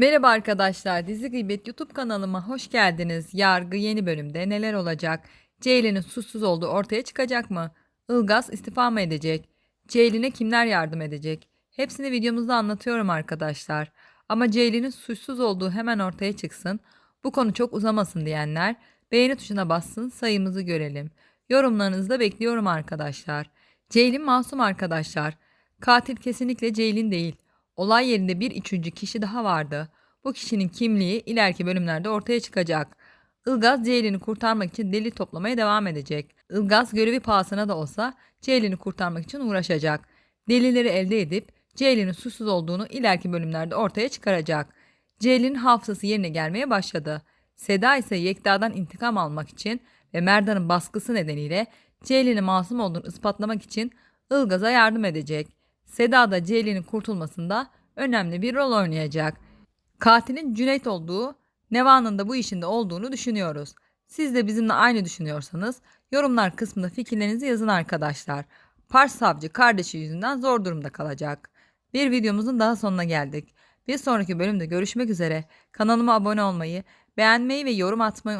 Merhaba arkadaşlar, Dizi Gıybet YouTube kanalıma hoş geldiniz. Yargı yeni bölümde neler olacak? Ceylin'in suçsuz olduğu ortaya çıkacak mı? Ilgaz istifa mı edecek? Ceylin'e kimler yardım edecek? Hepsini videomuzda anlatıyorum arkadaşlar. Ama Ceylin'in suçsuz olduğu hemen ortaya çıksın. Bu konu çok uzamasın diyenler beğeni tuşuna bassın sayımızı görelim. Yorumlarınızı da bekliyorum arkadaşlar. Ceylin masum arkadaşlar. Katil kesinlikle Ceylin değil. Olay yerinde bir üçüncü kişi daha vardı. Bu kişinin kimliği ileriki bölümlerde ortaya çıkacak. Ilgaz Ceylin'i kurtarmak için delil toplamaya devam edecek. Ilgaz görevi pahasına da olsa Ceylin'i kurtarmak için uğraşacak. Delilleri elde edip Ceylin'in suçsuz olduğunu ileriki bölümlerde ortaya çıkaracak. Ceylin'in hafızası yerine gelmeye başladı. Seda ise Yekta'dan intikam almak için ve Merdan'ın baskısı nedeniyle Ceylin'in masum olduğunu ispatlamak için Ilgaz'a yardım edecek. Seda da Ceylin'in kurtulmasında önemli bir rol oynayacak. Katilin Cüneyt olduğu, Neva'nın da bu işinde olduğunu düşünüyoruz. Siz de bizimle aynı düşünüyorsanız yorumlar kısmında fikirlerinizi yazın arkadaşlar. Pars savcı kardeşi yüzünden zor durumda kalacak. Bir videomuzun daha sonuna geldik. Bir sonraki bölümde görüşmek üzere. Kanalıma abone olmayı, beğenmeyi ve yorum atmayı